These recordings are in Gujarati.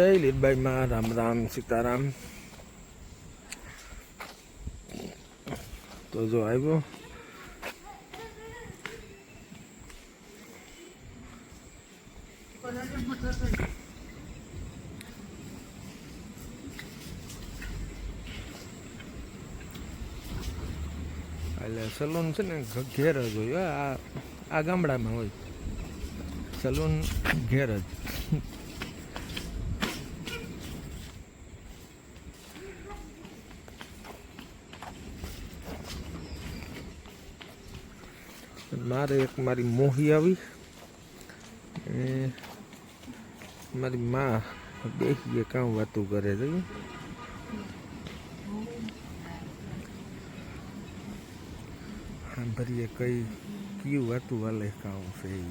જય લીલબાઈમાં રામ રામ સીતારામ તો જો આવ્યો એટલે સલૂન છે ને ઘેર જ હોય. આ આ ગામડામાં હોય. સલૂન ઘેર જ. મારે એક મારી મોહી આવી. મારી મા બેસીએ કામ વાતું કરે છે સાંભળીએ કઈ, કયું વાતું વાલે કામ છે એ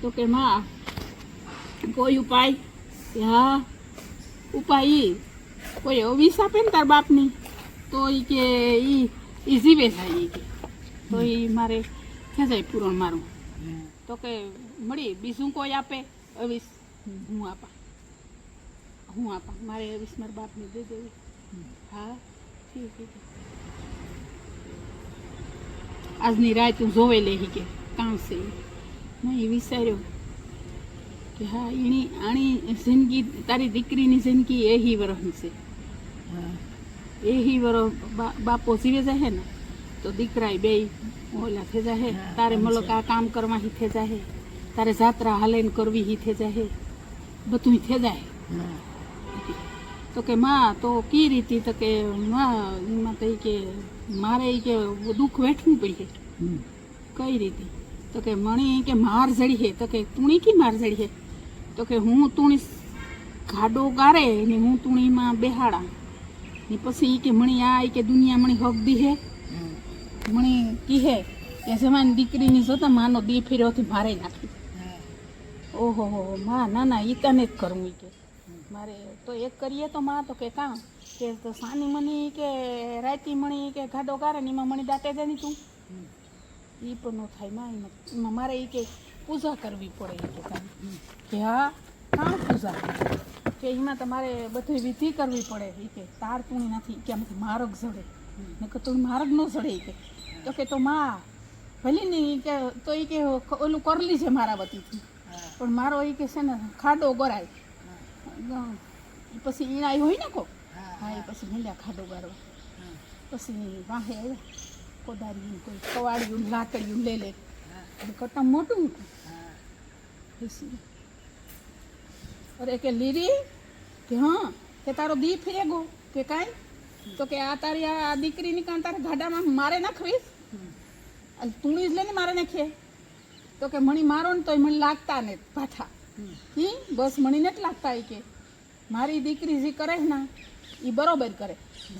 તો કે માં, કોઈ ઉપાય? હા, ઉપાય ઈ એવો અવીસ આપે ને તાર બાપની? તો ઈ કે એ ઇઝી વે થાય એ કે. તો ઈ મારે ખેંચાય પૂરણ મારું. તો કે મળી, બીજું કોઈ આપે? અવીસ હું આપા. હું આપા. મારે અવીસ મારા બાપને દઈ દેવી. હા આજની રાત હું જોવે લે કે કાંસે. મેં એ વિચાર્યો કે હા, એની આણી જિંદગી, તારી દીકરીની જિંદગી એહી વરસની છે. એહી વરો બાપો જીવે જાહે ને તો દીકરા બે ઓલા થઈ જાહે તારે મલક આ કામ કરવા હિથે જાહે. તારે જાત્રા હાલેન કરવી હિથે જાહે. બધું થઈ જાય. તો કે માં તો કી રીતિ? તો કે માં એમાં તો કે મારે કે દુઃખ વેઠવું પડે કઈ રીતે? તો કે મણી કે માર જડી હે. તો કે તુણી કી માર જડી હે? તો કે હું તુણી ગાડો ગારે ને હું તુણીમાં બેહાડા. ને પછી ઈ કે મણી આ ઈ કે દુનિયા મણી હક દી હે મણી કી હે કે જવાની દીકરીની જોતા માનો દી ફેર્યોથી મારે નાખી. ઓહો હો માં ના ના ઈ તને જ કરવું કે. મારે તો એક કરીએ તો માં તો કે કાં કે તો સાની મણી કે રાતી મણી કે ગાડો ગારે ને એમાં મણી દાટે જાય તું. એ પણ ન થાયમાં એમાં મારે એ કે પૂજા કરવી પડે ઈ કે કે હા કાં પૂજા કે એમાં તમારે બધી વિધિ કરવી પડે એ કે તાર પૂણી નથી કે આમાંથી માર્ગ જડે. નકર તું માર્ગ ન જડે એ કે. તો કે તો માં ભલે નહીં કે તો એ કે ઓલું કરલી છે મારા વતીથી. પણ મારો એ કે છે ને ખાડો ગરાય. પછી પછી એ હોય ને કો હા એ પછી મળ્યા ખાડો ગારવા પછી વાહે આવ્યા. કોદારી કોઈ કવાડિયું લાકડિયું લે લે. કટમ મોટું બેસી અરે કે લીરી કે હા કે તારો દી ફેગો કે કાંઈ? તો કે આ તારી આ દીકરીની કાં તારા ગાડામાં મારે નાખવીશ? તુણી જ લઈને મારે નાખીએ તો કે મણી મારો ને તોય મને લાગતા ને પાછા. હી બસ મણીને જ લાગતા એ કે. મારી દીકરી જે કરે ને એ બરોબર કરે.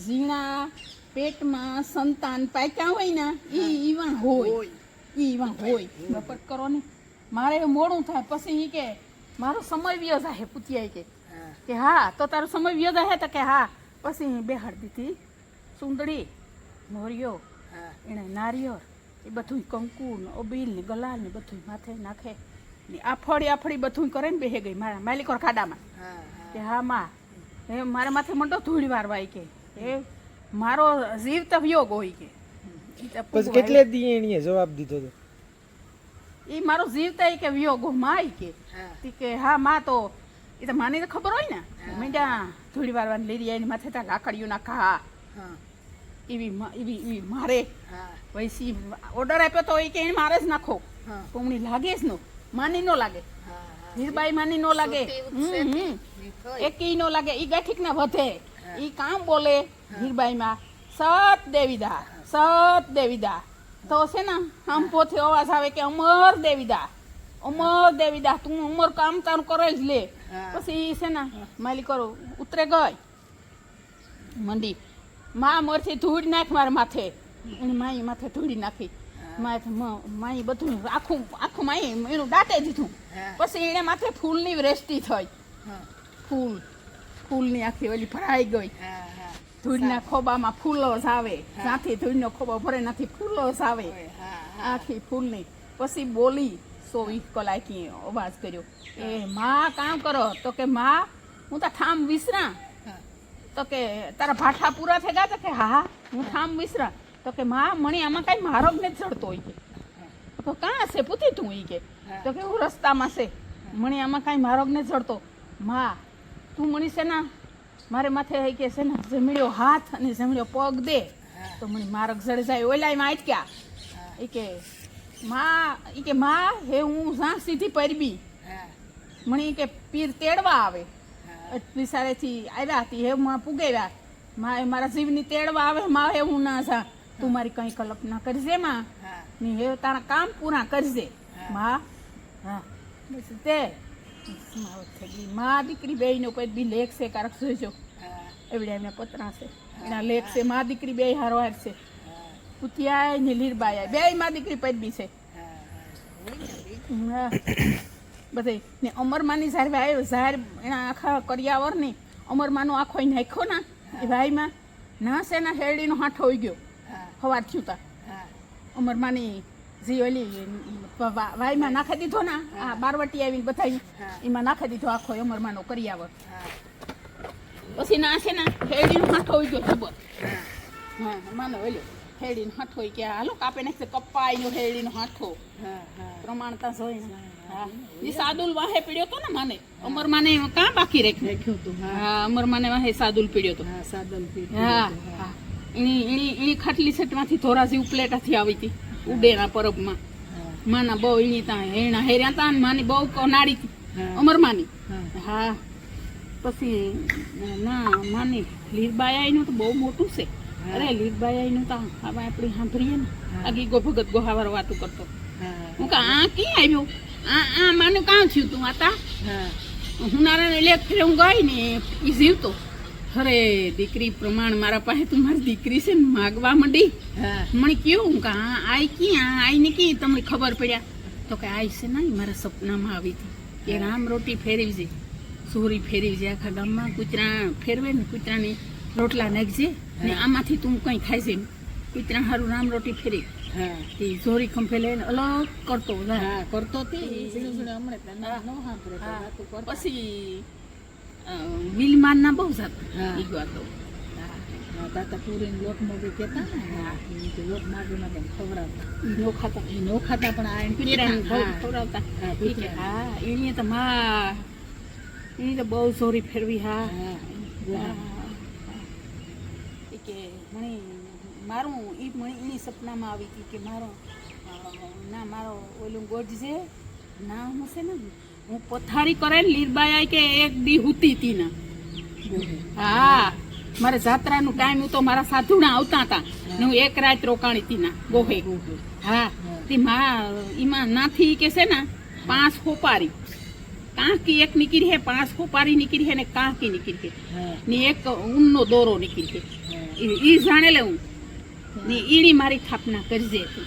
ઝીણા પેટમાં સંતાન પાક્યા હોય ને એ ઈવણ હોય. એ ઈવણ હોય. બપટ કરો ને. મારે મોડું થાય પછી એ કે મારો સમય વ્યો જાય પૂતિયા કે. કે હા તો તારો સમય વ્યો જાય તો કે હા. પછી બેહાડ દીધી. સુંદડી મોરિયો એને નારિયેળ એ બધું કંકુ ને ઓબીલ ને ગલાલ ને બધું માથે નાખે. ને આફળી આફળી બધું કરે ને બેહે ગઈ મારા માલિકોર ખાડામાં. કે હા માં એ મારા માથે મંડો ધૂળ વારવા ઈ કે. એ મારો જીવ તો યોગ હોય કે. કેટલે દી એણીએ જવાબ દીધો તો? ઈ મારો જીવ તે કે વિયોગો માં ઈ કે તી કે હા માં તો એ તો માની તો ખબર હોય ને. મીંડા ધૂળી વારવાની લઈ એની માથે ત્યાં લાકડીયું નાખા એવી એવી એવી મારે. વૈસી ઓર્ડર આપ્યો તો એ કે એને મારે જ નાખો. પૂમણી લાગે જ નો. માની નો લાગે. હીરબાઈ માની નો લાગે. એક ઈ નો લાગે. એ ગાઠીક ના વધે. એ કામ બોલે હીરબાઈમાં સત દેવીદા સત દેવીદા તો છે ને આમ પોથી અવાજ આવે કે અમર દેવીદા અમર દેવીદા તું અમર કામ તારું કરે જ લે. પછી છે ને માલી કરો ઉતરે ગઈ. મંડી મા મરથી ધૂળ નાખ મારા માથે. એની માઈ માથે ધૂળી નાખી. માય બધું આખું આખું માય એનું દાટે દીધું. પછી એને માથે ફૂલની વૃષ્ટિ થઈ. ફૂલ ફૂલની આખી ઓલી ભરાઈ ગઈ. ધૂળના ખોબામાં ફૂલો જ આવે. જ્યાંથી ધૂળનો ખોબો ભરે નથી ફૂલો જ આવે. આખી ફૂલની. પછી બોલી સો વીસ કલાકી અવાજ કર્યો. એ માં કામ કરો. તો કે માં હું તો ઠામ વિસરા. તો કે તારા ભાઠા પૂરા થઈ ગયા તો કે હા હા ઠામ વિસરા. તો કે માં મણી આમાં કાંઈ મારો જ નથી ચડતો હોય કે. તો કાં છે પૂછી તું ઈ કે? તો કે હું રસ્તામાં છે. મણી આમાં કાંઈ મારો જ નથી ચડતો માં તું મણી છે ના મારે માથે કે છે ને જમડ્યો હાથ અને જમડ્યો પગ દે. તો મણી મારક ઓલા એમાં આટક્યા. એ કે માં ઈ કે માં હે હું જ્યાં સીધી પરબી. મણી કે પીર તેડવા આવે. વિસારેથી આવ્યા હતી હે માં પુગેવ્યા માં એ મારા જીવની તેડવા આવે માં હે હું ના જા. તું મારી કંઈ કલ્પના કરજે માં. ને હે તારા કામ પૂરા કરજે. માં હા. તે. માવત થઈ ગઈ માં દીકરી બેયનો કોઈ બી લેખ છે કારક જોજો. એવડે એમને પતરા છે. એના લેખ છે માં દીકરી બે હારો હાર છે પુતિયાય ને લીરબાય બે માં દીકરી પદબી છે. હા. બધે. ને અમરમાની જ્યારે આવ્યો. ઝાર એના આખા કરિયાવર ને અમરમાનો આખો નાખ્યો ના. એ ભાઈમાં ના સેના શેરડીનો હાથો હોઈ ગયો. હવાર થયું તા. અમરમાની જે ઓલી વા- વા- વાઈમાં નાખી દીધો ના આ બારવટી આવી બધા એમાં નાખી દીધો આખો અમરમાનો કરિયાવર પછી ના છે ને હેરડીનો હાથો હોય ગયો ખબર હા. માનો ઓલ્યો હેરડીનો હાથો હોય કે હાલો કાપે નાખશે કપાઈનો હેડીનો હાથો. પ્રમાણતા જોઈ હા એ સાદુલ વાહે પીડ્યો તો ને મને? અમર માને કાં બાકી રાખ્યું? હા. અમર માને વાહે સાદુલ પીડ્યો તો. હા હા એની એની એની ખાટલી સેટમાંથી ધોરાજી ઉપલેટાથી આવી હતી. ઉડેના પરબમાં માના બહુ એની ત્યાં હેણા હેર્યા તા ને માની બહુ કોનાડી અમરમાની અમર માની. હા. પછી ના માની લીરબાયાઈનું તો બહુ મોટું છે. અરે લીરબાયાઈનું તો હવે આપણે સાંભળીએ ને. આ ગીગો ભગત ગોહાવાર વાતું કરતો. હું. કે આ ક્યાં આવ્યો? આ આ માનું કાં થયું તું આતા હું. નારાયણ એટલે હું ગઈ ને એ જીવતો. અરે દીકરી પ્રમાણ મારા પાસે તું મારી દીકરી છે ને માગવા માંડી. મને કયો? કે હા આઈ ક્યાં? આઈ ને કી તમને ખબર પડ્યા. તો કે આઈ છે ને મારા સપનામાં આવી હતી. કે રામ રોટી ફેરવી છે સોરી ફેરવી છે આખા ગામમાં કૂતરા ફેરવે ને કૂતરાની રોટલા નાખજે ને આમાંથી તું કંઈ ખાઈ છે કૂતરા હારું રામ રોટી ફેરી. એ જોરી ખંભે લઈને અલગ કરતો. કરતો હા. પછી અ, વિલમાનના બહુ જાત. હા. ઈ વાતો તાતા પૂરી લોટ મોગી કહેતા ને. ઈ કે માગી માટે ખવડાવતા. નો ખાતા નો ખાતા પણ આ હા. ખવડાવતા. હા. હા એની તો મા એની તો બહુ સોરી ફેરવી હા. હા હા. કે મને મારું એ મને એની સપનામાં આવી હતી કે મારો ના મારો ઓલું ગોઢ છે નામ હશે ને હું પથારી કરે ને લીરબાઈ કે એક દી હુતી હતી ના હા, મારે જાત્રાનું ટાઈમ હતો મારા સાધુણા આવતા હતા ને હું એક રાત રોકાણી હતી ના ગોહે. હા, તે મા એમાં નાથી કે છે ને, પાંચ ખોપારી. કાંકી એક નીકળી હે, પાંચ ખોપારી નીકળી હે ને કાંકી નીકળી હે. હા ને એક ઊનનો દોરો નીકળી હે. એ જાણેલે હું. ને ઈડી મારી સ્થાપના કરજે. તું.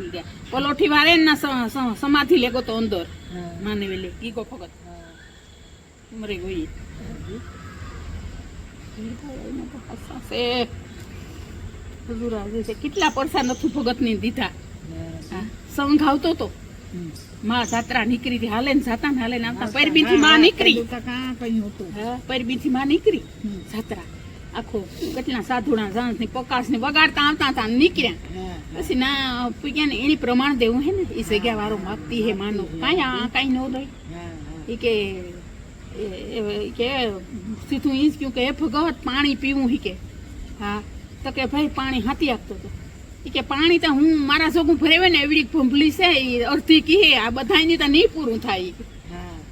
હા ગયા. પલોઠી વાળે ને સમાધિ લેગો તો અંદર. માને વેલે ઈગો ફગત. મરે ગઈ હજુર આજે છે. કેટલા પરસા નથી ભગતની દીધા સંઘ આવતો તો. માં જાત્રા નીકળી હતી. હાલે ને જાતા ને હાલે ને આવતા. પરબી થી માં નીકળી. પરબી થી માં નીકળી. જાત્રા. આખો કેટલા સાધુડા જાણ ને પકાશ વગાડતા આવતા હતા નીકળ્યા. પછી ના પૂગ્યા ને એની પ્રમાણ દેવું હે ને એ જગ્યા વાળો માગતી હે માનો. કાંઈ આ કાંઈ ન દઈ એ કે એ- એ- કે સીધું જ કહ્યું કે એ ભગવત પાણી પીવું હી કે. હા તો કે ભાઈ પાણી હાથી આપતો હતો. એ કે પાણી તો હું મારા જોગું ભરેવે ને એવડી ભંભલી છે એ અડધી કહે આ બધાની તો નહીં પૂરું થાય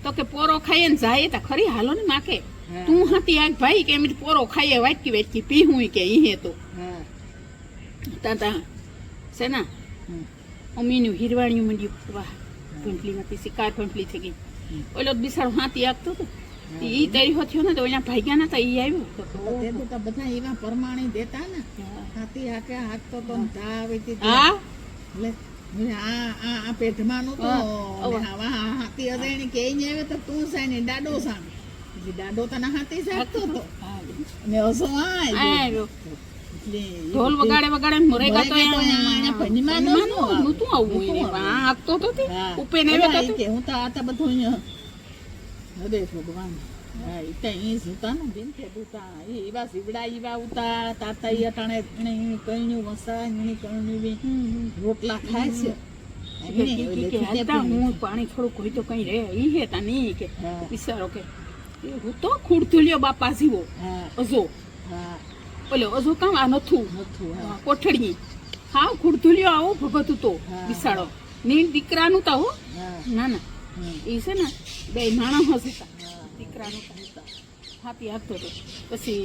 તો કે પોરો ખાઈએ ને જાય તો ખરી હાલો ને માકે હા. તું હાથી આગ ભાઈ કે એમ પોરો ખાઈએ વાટકી વાટકી પી હું કે ઈ હે. તો તાતા સેના. અમીનું હિરવાણિયું મંડ્યું. વાહ ભંટલીમાંથી શિકાર ભંટલી થઈ ગઈ. ઓલો તો બિસાડો હાથી આપતો હતો ઈ તરી થયો ને તો એના ભાગ્યા નતા ઈ આવ્યો. તો તો બધા એવા પરમાણી દેતા ને. હાથી હાકે હાકતો તો ધા આવી હતી હા? આ આ આ તો હવે. ને આવા આ હાથી અદેણી કે આવે તો તું સાને દાડો સામે દાડો તને હાથે સાકતો તો ને ઓસો આવ્યો. ઢોલ વગાડે વગાડે મરે ગાતો એને ભનીમાં નો ભંજમાં તું આવવું એને આ હાંકતો તો તે. ઉપે ને વેતા. કે હું તો આતા બધું હરે ભગવાન હા ઈ તો અહીં સુતા ને બેન કે ઉતા ઈ એવા સીવડા ઈવા ઉતા તાતા ઈ અટાણે ઈ કઈનું વસા ઈ કઈનું બી રોટલા ખાય છે. હું પાણી થોડું કોઈ તો કઈ રે ઈ હેતા નહીં કે વિચારો કે એ હું તો ખુડતુલ્યો બાપા જીવો. અઝો અજો. ઓલો અજો કામ આ નથું. નથું કોઠડી હા ખુડતુલ્યો આવો ભગત હતો વિશાળો. ની દીકરાનું તા હો. ના ના. એ છે ને બે માણસ હતા દીકરાનું તા હાથી આપતો હતો પછી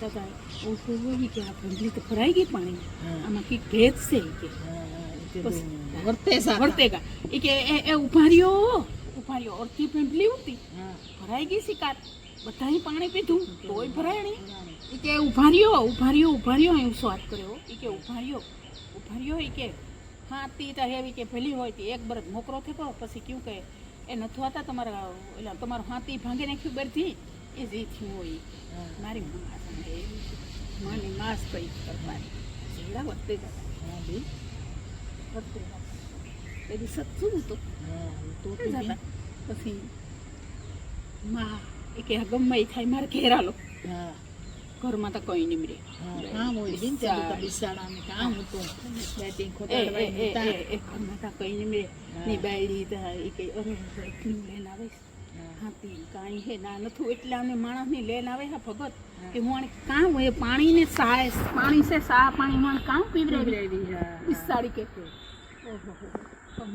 દાદા ઓછું હોય કે આ ભંડલી તો ભરાઈ ગઈ પાણી. આમાં કંઈક ભેદ છે કે. વર્તે વર્તેગા એ કે એ ઊભા રહ્યો ઊભા રહ્યો અડધી ભીંડલી હતી ભરાઈ ગઈ શિકાર બધાએ પાણી પીધું તોય ભરાય નહીં. એ કે ઊભા રહ્યો ઊભા રહ્યો ઊભા રહ્યો એવું સ્વાદ કર્યો. એ કે ઊભા રહ્યો ઊભા રહ્યો એ કે હા તી તો હેવી કે ભેલી હોય તે એક બરફ મોકરો થયો પછી કયું કે એ નથી હતા તમારા એટલે તમારું હાથી ભાંગી નાખ્યું બરથી એ જે થયું હોય મારી મા એવી માની માસ કઈ કરવાની. જેવડા વધતે જતા હા વધતે જતા એથી સચ્ચું હતું તો તો જતા પછી માં એ કે ગમે ઈ થાય મારે ઘેરા લો હા. ઘરમાં તો કઈ નહીં મળે કામ હોય બેન તે બિસાડાને કામ હતું. બે એ ખોટા એ એ એ એ ઘરમાં તો કઈ નહીં મળે હા. ની બાયડી તો એ કે અરે એટલું લઈને આવે હાતી હા. કાંઈ હે ના નથું. એટલે અમે માણસની લેન આવે હા ભગત. કે હું કામ હોય પાણીને સાય પાણી છે સા પાણી માં કામ પીવડાવી. બિસાડી કે ઓહો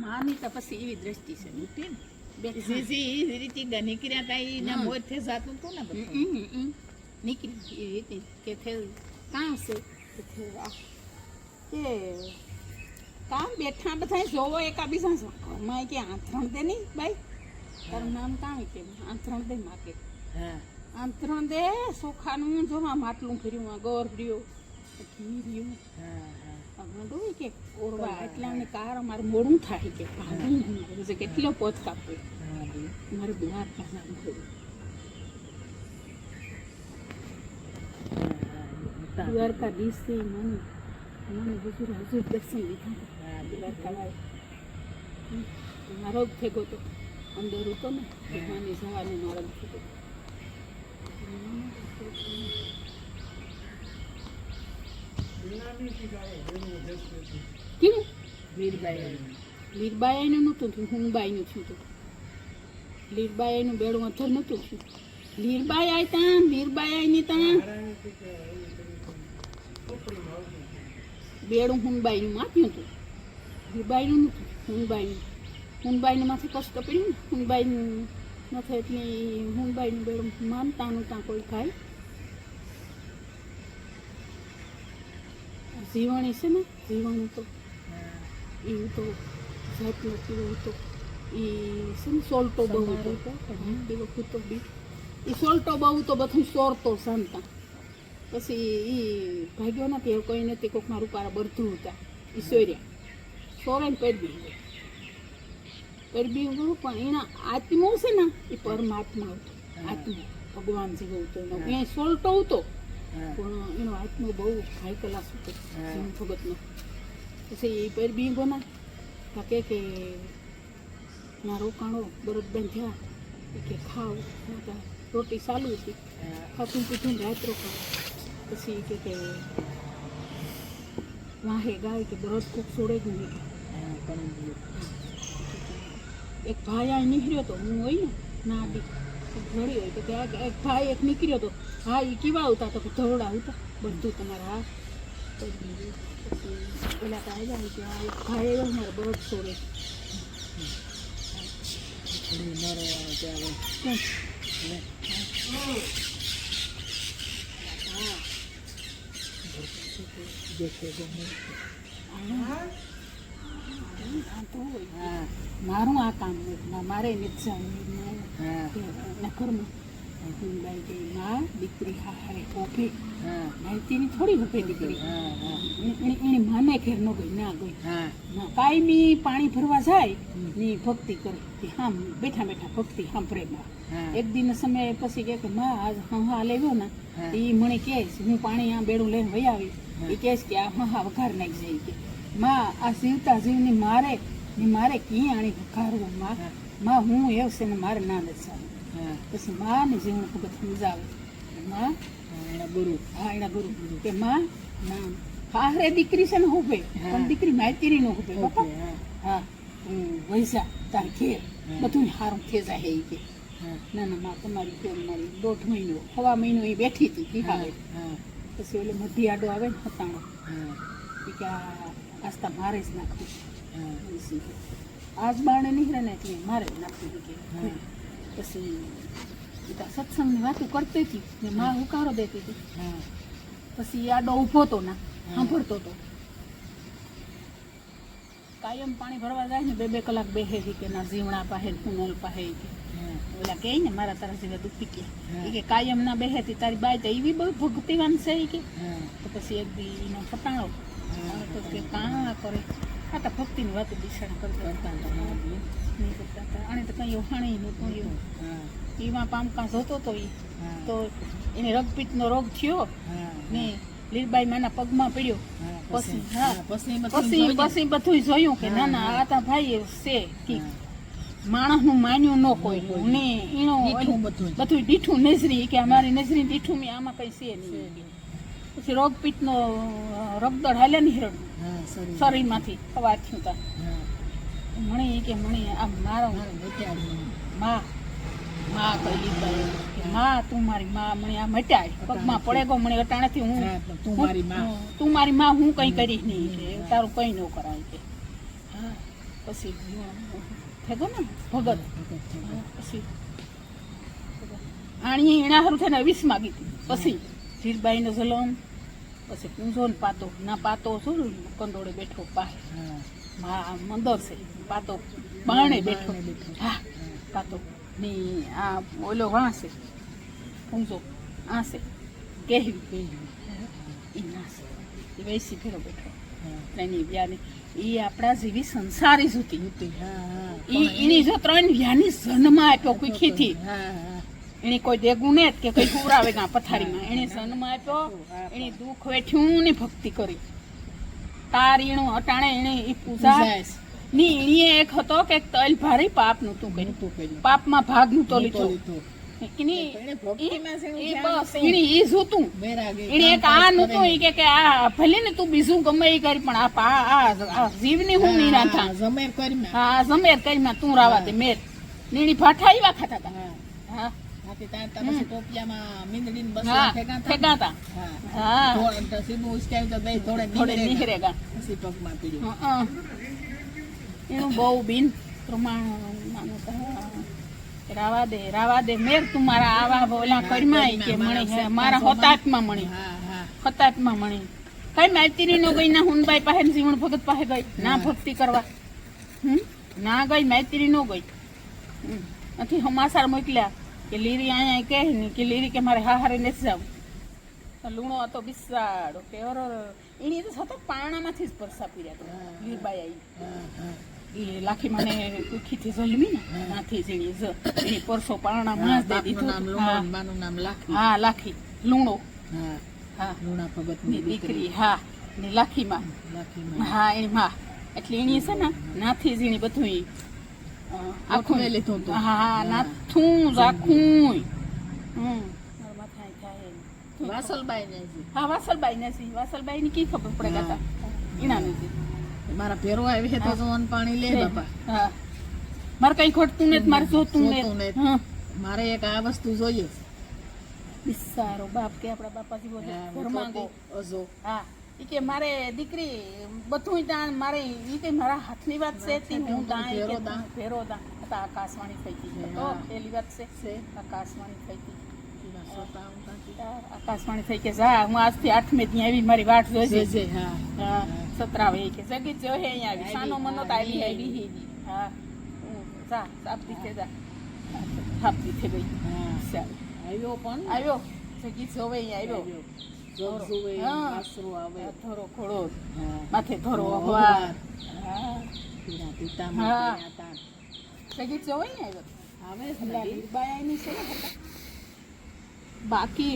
માની તો પછી એવી દ્રષ્ટિ છે ને. બે સીસી ઈ રીતે ગની કર્યા તા ઈ ના હમ. મોજથી જાતું હતું ને બધું. હમ, હમ, હમ. નીકળી રીતે કે થે કામ છે આ. કામ બેઠા બધા જોવો એકાબીજા સો. ઘરમાં કે આંતરણ દે નહીં બાઈ? તારું નામ કામ કે આંતરણ દે માકે. હા. આંથરણ દે સોખાનું જોવા માટલું ફર્યું ગોર ફર્યું. ઘી રહ્યું. મોડું થાય કેટલો પોત ઉતા. દ્વારકાધીશ છે મને મને હજુર હજુર હા, બી. મારો થેગો તો અંદર હતો ને માની જવાનો મારો જ થેગો કેવું વીરબાઈ લીરબાઈનું નહોતું થયું હુંબાઈનું થયું હતું લીરબાઈનું બેડું અથર નહોતું થયું. લીરબાઈ આઈ ત્યાં લીરબાઈ આઈની ત્યાં બેડું હુંબાઈનું માથ્યું હતું લીરબાઈનું નહોતું હુંબાઈનું હુંબાઈનું માથે કષ્ટ પડ્યું ને હુંબાઈનું માથે એટલે હુંબાઈનું બેડું માનતા નહોતા કોઈ ખાય જીવણી છે ને જીવણ તો એ તો જાતનો પીવો તો એ છે ને સોલ્ટો બહુ હતો વખત તો બી એ સોલ્ટો બહુ તો બધું સોરતો શાંતા પછી એ ભાગ્યો નથી એવું કંઈ નથી કોઈક મારું પારા બરધું હતા એ સોર્યા. સોરે ને પરબી પરબી ગયું પણ એના આત્મો છે ને એ પરમાત્મા હતો આત્મા ભગવાન જેવો હતો એ સોલ્ટો હતો હા પણ એનો આત્મો બહુ હાઈ ક્લાસ હતો. ભગતનો. પછી એ પર બી બના કે કે ના રોકાણો બરોબર બંધ્યા કે ખાવ રોટી ચાલુ હતી. ખાતું પીધું રાત રોકાણ. પછી કે કે વાહે ગાય કે બરોડ કોક છોડે જ નહીં. એક ભાઈ આ નીકળ્યો તો હું હોય ને ના બી ઘડી હોય તો ત્યાં એક ભાઈ એક નીકળ્યો તો હા એ કેવા આવતા તો કે આવતા? બધું તમારા હા પેલા તો આવ્યા કે ભાઈ આવ્યો મારે બરોડ છોડે મારે મરે આવે ત્યારે કેમ? હવે હા. દેખે ગમે. આ તો હા મારું આ કામ મારે નિત્સા હા. ઘરમાં કે માં દીકરી હા હારે ઓફે માહિતીની થોડી રૂપે દીકરી. હા હા. એની- માને ઘેર ન ગઈ ના ગઈ. ના કાયમી પાણી ભરવા જાય ની ભક્તિ કરે. કે હા બેઠા બેઠા ભક્તિ હામ પ્રેમમાં. એક દિન સમય પછી કે માં આજ હા હા લેવ્યો ને. એ મને કહે હું પાણી આ બેડું લઈને વહી આવી એ કહે કે આ હા વઘાર નાખી જાય કે માં આ જીવતા જીવની મારે ને મારે ક્યાં આણી વઘારવું માં? હા. માં હું એવું છે ને મારે ના હા પછી માં ને જીવન ભગત સમજાવે માં હા, એના ગુરુ. હા એના ગુરુ. કે માં ના હારે દીકરી છે ને હા. પણ દીકરી માયતીરી નો હોભે બાપા. હા. હા હું વૈસા તાર ઘેર. બધું હારું જાય એ કે. ના ના માં તમારી બેન મારી દોઢ મહિનો હવા મહિનો એ બેઠી હતી બિહારે હા પછી ઓલે મધી આડો આવે ને હતાણો. હા. કે આ આસ્તા મારે જ નાખવું. હા. કે આજ બાણે નીકળે ને એટલે મારે જ નાખવું કે. હા. પછી સત્સંગની વાતો કરતી હતી ને માં ઉકારો દેતી હતી. પછી આડો ઊભો તો ના સાંભળતો તો કાયમ પાણી ભરવા જાય ને બે બે કલાક બેહે કે ના જીવણા પાસે કુનલ પાસે કે. ઓલા કહે ને મારા તારા જેવા દુઃખી કે. કે કાયમ ના બેહેતી તારી બાય તો એવી બહુ ભક્તિવાન છે કે. તો પછી એક દી એનો ફટાણો. તો કે કાણા કરે? આ તો ભક્તિની વાતો દિશાણા કરતા નહીં કરતા હતા. અને તો કંઈ ઓહાણી નહોતું એવું એમાં પામકા જોતો તો એ તો એને રગપીતનો રોગ થયો ને લીલબાઈ માના પગમાં પડ્યો. પછી, પછી હા. પછી બધું પછી બધું જોયું કે ના ના. આ તા ભાઈ છે કે. માણસનું માન્યું ન કોઈ. ને એનો બધું દીઠું નજરી કે અમારી નજરી દીઠું મેં આમાં કઈ છે નહીં. પછી રોગપીટનો રગદળ હાલે ને હિરણ શરીરમાંથી હવા થયું તા. મણી કે મણી આ મારો મા મા કહી કે માં તું મારી મા મણી આ મટાડ પગમાં પડે ગો મણી અટાણેથી હું તું મારી મા. તું મારી મા હું કઈ કરીશ નહીં. કે તારું કઈ ન કરાય કે. હા પછી થેગો ને? ભગત. પછી આણી એના હારું થઈને વીસ માગી હતી પછી. ધીરબાઈનો જલમ પછી પૂંજો ને પાતો. ના પાતો શું કંદોડે બેઠો માં મંદર છે. પાતો બાણે બેઠો. હા પાતો. ની આ ઓલો વાંસે પૂંજો આ છે. કેવી ઈ ના છે. એ વૈસી ફેરો બેઠો. ત્રણેય વ્યાની. એ આપણા જેવી સંસારી જ હતી એની જો ત્રણ વ્યાની જન્મ આપ્યો હા. એને કોઈ દેગું ને કે કઈ કુરાવે ગા પથારીમાં. એને જન્મ આપ્યો એને દુઃખ વેઠ્યું ને ભક્તિ કરી. તારીણું અટાણે એને એ પૂજા ની એણીએ એક હતો કે તલ ભારે પાપનું તું કર્યું. પાપમાં ભાગનું તો લીધો. ભલે ને તું બીજું ગમે એ કરી પણ આ જીવની હું જમેર કરીમાં તું રાવા દે મેર. નીણી ભાઠા એવા ખાતા હતા. હા. હા હાથી પછી ટોપિયામાં મીંદડીને બસલા હા ફેંકાતા. ફેંકાતા હા. હા. ધોળે તો સીધું ઉચકાયું તો બે થોડે થોડે નીકળેગા. નીકળેગા પછી પગમાં પીડ્યું. એનું બહુ બિન પ્રમાણ રાવા દે રાવા દે. મેર તું મારા આવા બોલા હા, કે મણી મારા હોતાતમાં મણી. હા હા. મણી. કઈ માલતીની નો ગઈ ના હુનબાઈ પાસે જીવણ ભગત પાસે ગઈ. ના ભક્તિ કરવા. હમ? ના ગઈ માલતીની નો ગઈ. નથી હમાસાર મોકલ્યા. કે લીરી અહીંયા કહે ને કે લીરી કે મારે હા હારે નથી જાવ લુણો હતો બિસાડો કે એની તો સતત પાણામાંથી જ પરસા પીર્યા તો હા. લીરબાઈ આવી. એ લાખી મને કુખીથી જલમી ને. નાથી જેની જ એની પરસો પારણામાં જ દે દીધું લુણો માનું નામ લાખી. હા લાખી. લુણો. હા. હા. લુણા ની ભગતની દીકરી હા. ને લાખીમાં. લાખીમાં. હા એની માં એટલે એની છે ને નાથી જીણી બધું આખું લીધું હતું. હા હા હા. નાથું રાખું હમ. મારા માથા અહીં થાય એમ. વાસલબાઈ ને હા વાસલબાઈ ને સી વાસલબાઈ ની કી ખબર પડે હા. ઈના નથી મારા ભેરો આવી છે તો પાણી લે બાપા. હા. મારે કઈ ખોટતું ને મારે જોતું ને. હા. મારે એક આ વસ્તુ જોઈએ બિસારો બાપ કે આપણા બાપાજી બોલે ઘરમાંગો અજો. હા. કે મારે દીકરી બધું દાન મારે એ કે મારા હાથની વાત છે તે હું દાન ભેરો દાન. હતા આકાશવાણી થઈ ગઈ તો પેલી વાત છે. આકાશવાણી થઈ ગઈ. આકાશવાણી થઈ કે જા હું આજથી આઠમે ત્યાં આવી મારી વાટ જે જોઈશે જે હા. હા સતરાવે કે જગી જો હે અહીંયા આવી. સાનો મનો તો આવી આવી, હા. હું જા સાપતી છે જા. સાપતી થઈ ગઈ. આવ્યો પણ. આવ્યો. જગી જોવે અહીંયા આવ્યો. આ ધોરો માથે પિતા ને આ છે બાકી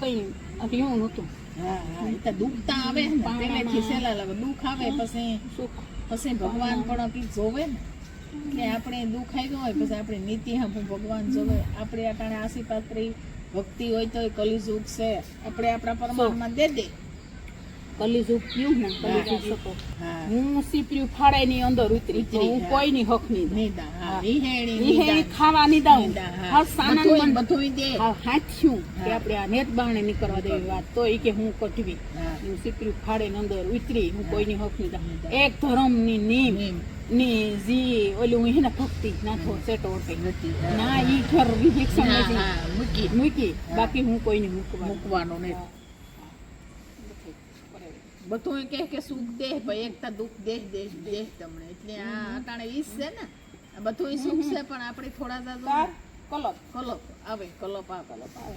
કઈ રહ્યું નહોતું. દુખતા આવે પહેલેથી સહેલા લાગે. દુઃખ આવે પછી સુખ. પછી ભગવાન પણ કંઈક જોવે ને? કે આપણે દુઃખ આવ્યું હોય પછી આપણે નીતિ હા ભગવાન જોવે. આપણે અટાણે આશીપાત્રી ભક્તિ હોય તો કલિયુગ ઉગશે આપણે આપણા પરમાત્મા દે દે. કલીજુગ પીવું ને કલીજુગ શકો. હું. સીપર્યું ફાડે ની અંદર ઉતરી હું. કોઈ ની હક નહીં. દઉં. નિદા હા ઈહેણી ઈ હે ઈ નિદા ખાવા ની દઉં. નિદા, હા. હાવ સાનન બધુંય- મન- બધુંય દે. હાથ્યું કે આપણે આ નેત બાણે નીકળવા દેવી વાત. તો એ કે હું કટવી. હું. સીપર્યું ફાડે ની અંદર ઉતરી. હું કોઈ ની હક નહીં દઉં. એક ધર્મની નીમ. ની જી ઓલું હું એને ભક્તિ નાખો સેટો ઓટે નથી, ના ઈ ઘર નથી મૂકી. મૂકી. બાકી હું કોઈને મૂકવા મૂકવાનો નહીં બધું કહે કે સુખ દેહ ભાઈ એકતા દુઃખ દેહ દેહ દેહ તમને. એટલે આ અટાણે ઈસ છે ને. બધું સુખ છે પણ આપણે થોડા કલપ. કલપ. આવે કલપ આ કલપ. આવે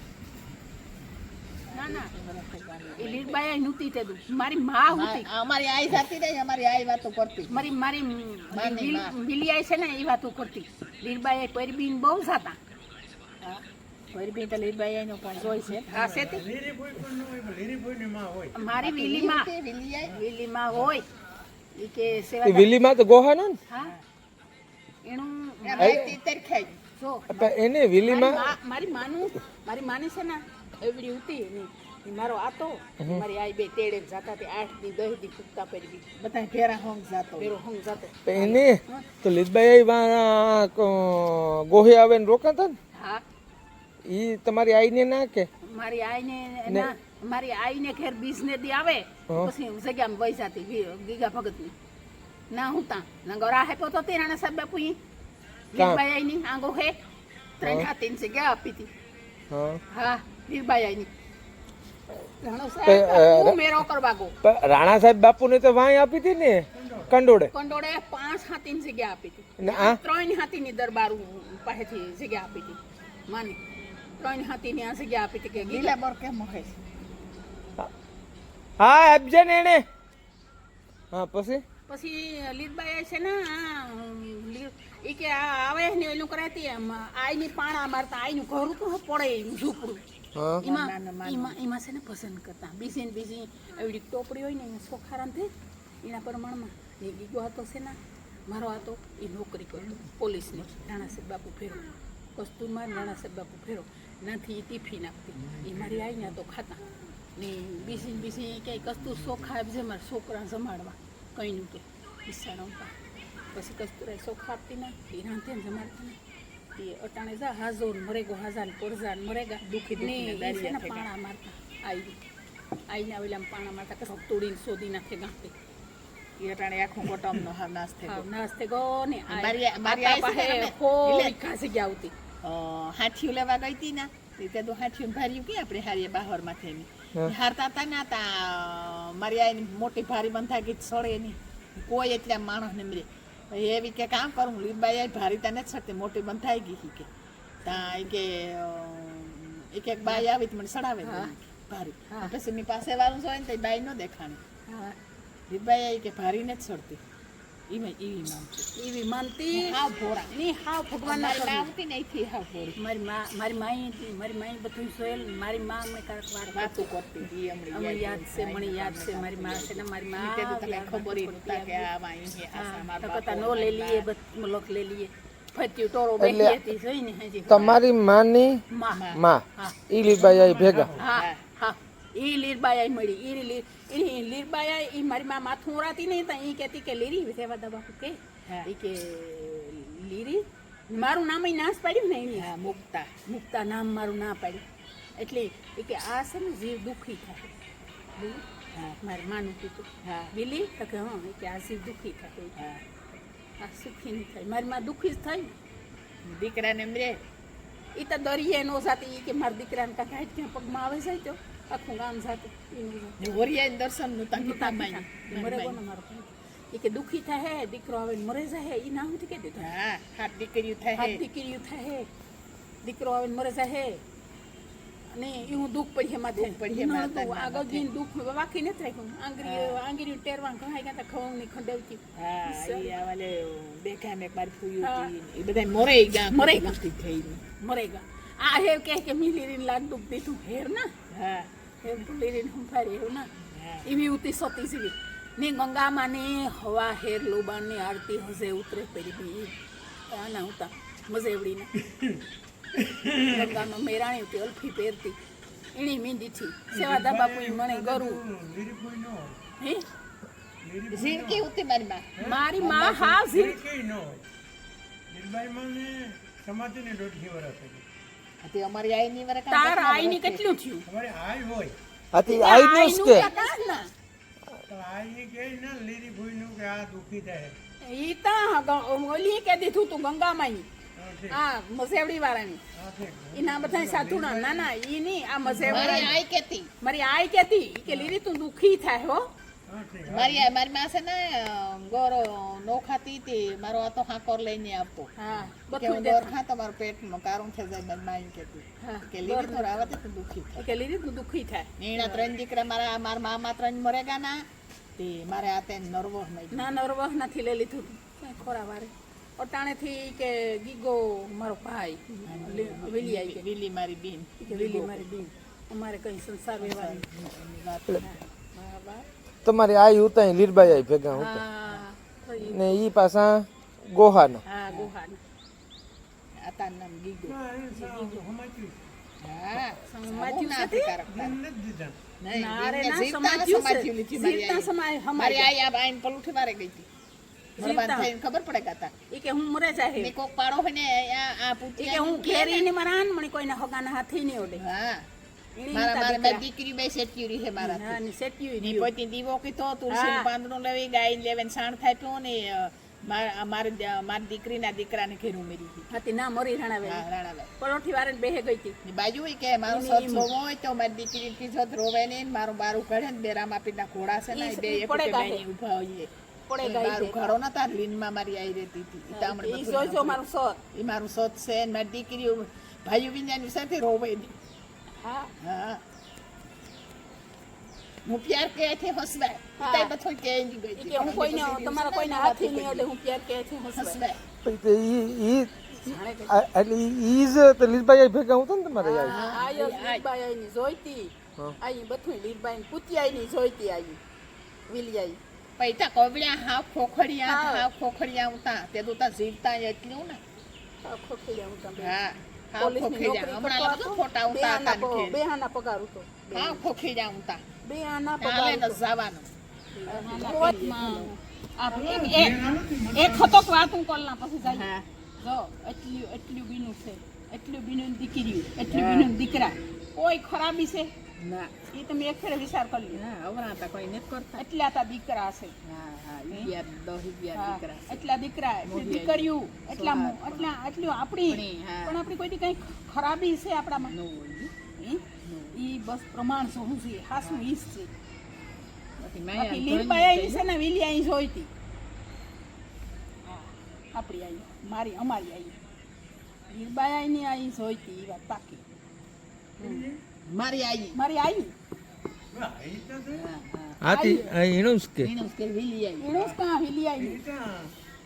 એ લીલબાઈ નહોતી તે દું. મારી માં હતી. અમારી આઈ જાતી રહી અમારી આઈ વાતો કરતી. મારી મારી માની વિલ- માં. વિલિયાઈ છે ને એ વાતો કરતી. લીલબાઈ પરબીન બહુ સાતા. ફરી તો લીબાઈ આઈનો પણ જોઈ છે. હા છે તે મારી વિલીમાં કે વિલી આઈ? વિલીમાં હોય. ઈ કે એ સેવા વિલીમાં તો ગોહાનો ને હા. એનું આ રાઈતી તરખાઈ. જો. તો એને વિલીમાં મારી માનું મારી માની છે ને એવડી ઉતી ને મારો આતો મારી આઈ બે તેડે જાતા તે આઠ દી દહ દી ફૂકતા પરબી બધા ભેરા હોંગ જાતો. પેરો હોંગ જાતો. એને તો લીધબાઈ ગોહે આવે ને રોકાતા ને? હા. ઈ તમારી આઈને ના કે? મારી આઈને ના મારી આઈને ઘેર બિઝને દી આવે પછી હું જગ્યામાં વહી જાતી વી- ગીગા ભગતની. ના હું તા. ના ગોરા હેપો તો તે રાણા સાહેબ બાપુ ઈ. આઈ આઈની આંગો હે. ત્રણ હાથીની જગ્યા આપી હતી હા. હા. લીલબાઈ આઈની રાણો સાહેબ બાપુ ને કરવા ગો. રાણા સાહેબ બાપુને તો વાંય આપી હતી ને કંડોળે? કંડોળે પાંચ હાથીની જગ્યા આપી હતી. ને આ? ત્રણ હાથીની દરબાર પાસેથી જગ્યા આપી હતી. માની ત્રણ હાથીની આ જગ્યા આપી હતી કે ગીલા. લીલા બોર કેમ હોય હા આપજે ને એને. હા પછી? પછી લીલબાઈ છે ને ઈ કે આ આવે ને એનું કરાતી એમ આઈની પાણા મારતા આઈનું ઘર તો પડે ઝૂપડું. એમાં. એમાં એમાં છે બાપુ ફેરો કસ્તુરમાં રાણા સાહેબ બાપુ એ ટિફિન આપતી. એ તો ખાતા. બીજી ને બીજી ક્યાંય કસ્તુર સોખા આપજે મારા છોકરા જમાડવા. કંઈ નું કે નહોતા. પછી કસ્તુરાય સોખા આપતી ના એ રાંધે જમાડતી ના. એ અટાણે જા હાજો મરેગો હાજાન પરજાન મરેગા દુખી દુખીને દારિયા પાણા મારતા આઈ આઈને આવેલા પાણા મારતા કસક તોડીને શોધી નાખે ગાંઠે અટાણે આખું હાવ નાશ ને પાસે કોઈ ખાસી ગયા આવતી હાથીઓ લેવા ગઈ હતી ને તે તો હાથીઓ ભાર્યું કે આપણે હારીએ બહારમાંથી હારતા હતા ને તા મારી આઈ મોટી ભારી બંધા ગઈ સળે નહીં કોઈ એટલે માણસ ને મરે પછી એવી કે કામ કરું? લીબાઈ આઈ ભારી તા નથી સડતી મોટી થાય ગઈ કે. ત્યાં એ કે એક એક બાઈ આવી તો મને સડાવે ભારી. પછી એની પાસે વાળું જોઈને તો ઈ બાઈ ન દેખાણી. લીબાઈ આવી કે ભારી નથી સડતી એવી માનતી. ની મારી માં મારી માઈ હતી મારી માઈ બધું મારી માં કાંઈક વાર વાતો કરતી. હતી અમને યાદ છે મને યાદ છે મારી મા છે ને મારી મા તને ખબર નહોતા કે. આમાં અહીં હા, મારા કતા નો લઈ લઈએ બા. લોક લઈ લઈએ ટોળો એટલે- બેસી હતી જોઈને હજી. તમારી માની માં. ઈ લીધબાઈ ભેગા. હા લીરબાયા મળી એ લીર એ લીરબાયા એ મારી માં માથું ઉરાતી નહીં તો એ કહેતી કે લીરી સેવા દવા કે. ઈ કે લીરી મારું નામ ઈ નાશ પાડ્યું ને એની. હા, મુક્તા. મુક્તા નામ મારું ના પાડ્યું. એટલે એ કે આ છે ને જીવ દુઃખી થાય. હા. મારે માનું કીધું. હા. બિલી? તો કે હા કે આ જીવ દુઃખી થાય. હા. આ સુખી નહીં થાય. મારી માં દુઃખી જ થાય દીકરાને એમ રે. ઈ તો દરિયે નો સાથે એ કે મારા દીકરાને કાંઈ ક્યાં પગમાં આવે છે તો આખું ગામ જાતું વરિયાને દર્શનનું તાકી તામાઈ મરે કોને મારો ભાઈ? કે દુખી થાય હે દીકરો આવે મરે જાય એ ના હું કે દીધું હા હાથ દીકરીઓ થાય હાથ હે. દીકરીઓ થાય હે દીકરો આવે મરે જાય હે અને એવું દુઃખ પડી હે માથે દુઃખ પડી હે આગળ. ગગીને દુઃખ વાકી નથી રાખ્યું. આંગરી આંગરી ટેરવા ઘણાય કાંતા ની ખંડેવતી હા વાલે દેખા મેં મારી ફૂયું એ બધા મરે ગયા મરે ગયા. થઈ મરે ગયા. આ હેર કે કે મિલીરીને લાગ દુઃખ દીધું. હેર ના? હા. એમ હંફારી એવું ના એવી ઉતી સતી સીવી ને ગંગામાં ની હવા હેર લોબાનની આરતી હશે ઉતરે પહેરી બી આના ઉતા મજેવડીને ગંગામાં મેરાણી હતી અલ્ફી પહેરતી એની મીંડી થી સેવા દા બાપુ મને ગરું હે ઝીણકી ઉતી મારી માં મારી માં હા ઝીર સમાધિને દોઢી વર્ષ હતી હતી અમારી આઈ ની વરે તાર આઈની કેટલું થયું? અમારે આય હોય. આથી આઈ નું કે આઈનું કાકા ના. તો આયની કે ને લીરી ભૂઈનું કે આ દુખી થાય. ઈ તા ઓલી કે દીધું તું ગંગામાં ઈ. આ મસેવડી વાળાની. એના બધા સાધુના. ના ના ઈ ની આ મારી મસેવડી આઈ કેતી. મારી આઈ કેતી કે લીરી તું દુખી થાય હો. મારી મારી માસે ને ગોરો નો ખાતી હતી. મારો આ તો હાકોર લઈને આવતો. હા કે હું ગોર દેખા ખા તો મારું પેટમાં કારું થઈ જાય મારી માઈ કેતી કે લીધી તો રાવતી તો દુખી થાય. કે લીધી તો દુખી થાય. નીણા ત્રણ દીકરા મારા મારા મામા ત્રણ મરેગા ના તે મારે આ તે નર્વો નહીં. ના નરવહ નથી લઈ લીધું. ખોરા વારે. અટાણેથી કે ગીગો મારો ભાઈ વિલી આવી કે લીલી મારી બેન. કે વિલી મારી બેન. અમારે કઈ સંસાર વ્યવહાર એની વાત હા બા. તમારી આઈ ઉતાઈ લીરબાઈ આઈ ભેગા હું હા તો ઈ- ને ઈ પાછા ગોહાનો. હા ગુહાના. આ તાર નામ ગીગો. સમાજ્યું નથી? ના સમાજ્યું જીવતા સમાય- આઈ આ બાઈને પલુઠી મારે ગઈ હતી. ખબર પડે કાતા ઈ કે હું મરે ને કોક પાડો હોય ને આ આ પૂતી કે હું ઘેરી ને મારા આનમણી કોઈને હગાના હાથી નહીં ઓડે હા. મારા મારા મારે દીકરી. બે સેટ્યુરી છે મારા હા, ની સેટ્યું ની પોતી દીવો કીધો તુલસી પાંદડું લેવી ગાય લેવે સાણ થાપ્યો ને માર- મારી દીકરીના દીકરાને ઘેરું મેરી હતી હતી ના મરી રાણાવે હા રાણાભાઈ પરોઠી વારે બેહે ગઈ હતી. બાજુ હોય કે મારો એની હોય તો મારી દીકરી કીધો રોવે ને મારું બારું કાઢે ને બે રામાપીરના ઘોડા છે ને બે એક ઊભા હોઈએ. મારું ઘરો નતા લીનમાં મારી આઈ રહેતી હતી. ઈ તો ઈ બધું જો મારું સર. એ મારું સોત છે ને મારી દીકરી ભાઈ વિંજાની સાથે રોવે હા. હા. હું પ્યાર કે છે હસવાય હા. તાઈ બધું કે નહીં ગઈ કે હું કોઈને તમારા કોઈને હાથી નહીં એટલે હું પ્યાર છે હસવાય. હસવાય ઈ આ- એટલે ઈ જ તો લીલબાઈ ભેગા હું ને તમારે આઈ. હા, આયો લીરબાઈ આઈની જોઈતી. આઈ બધું લીરબાઈ પુતિયાઈની જોઈતી આઈ. વિલિયાઈ. પૈતા કોબળ્યા હા ખોખડિયા હા. ખોખડિયા ઉતા તે. તો તા જીવતા એટલું ને. હા હું તમે હા. પોલીસની નોકરી. ફોટા ઉતા બે આના પગાર હતો હાવ ખોખડિયા ઉતા બે આના પગાર હાલે જવાનું. આ એક- એક- એક હતો વાત હું કોલના પછી જાય. જો એટલું એટલું બીનું છે. એટલું બીનું દીકરી એટલું બીનું દીકરા. કોઈ ખરાબી છે? ના એ તમે એક ફેરે વિચાર કરી લો હા હમણાં કોઈ નથી કરતા. એટલા તા દીકરા છે. હા હા ઈયાર દહ ઈયાર દીકરા છે. એટલા દીકરા દીકરીઓ એટલા એટલા આટલું આપણી. આપણી, પણ આપણી કોઈ કઈ ખરાબી છે આપણામાં? ન હોય. ઈ બસ પ્રમાણ શું છે હાસું ઈસ છે. બાકી માયા લીલબાઈ આઈ છે ને વીલી ઈ જોઈતી. આપણી આઈ મારી અમારી આઈ લીલબાઈ આઈ ની આઈ જોઈતી ઈ વાત પાકી. મારી આઈ. મારી આઈ? આતી એ તો છે. હા હા આથી આ એનું જ કે? એનું કે વિલી આઈ. એનું જ કાં આઈ?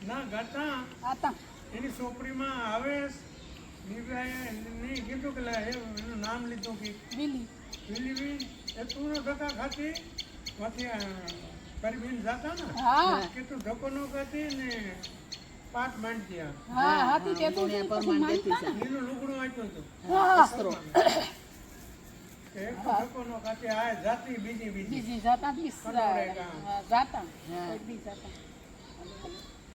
ના ગાતા. આતા એની ચોપડીમાં આવે નિભાએ ને કીધું કે લે એનું નામ લીધું કે વીલી. પીલીબેન એ તું નો ધક્કા ખાતી માથે આ જાતા ને હા. કે તું ધક્કો નો ખાતી ને પાઠ માંડતી આ. હા હાથી તે તું ઉંટોણિયા પછી પરમાણ દેતી માનતા ને. લીલું લુગડું આપ્યું હતું. હા. જાતી બીજી બીજી બીજી જાતા બી કંડોળે ગામ. જાતા હા. કોઈ બી જાતા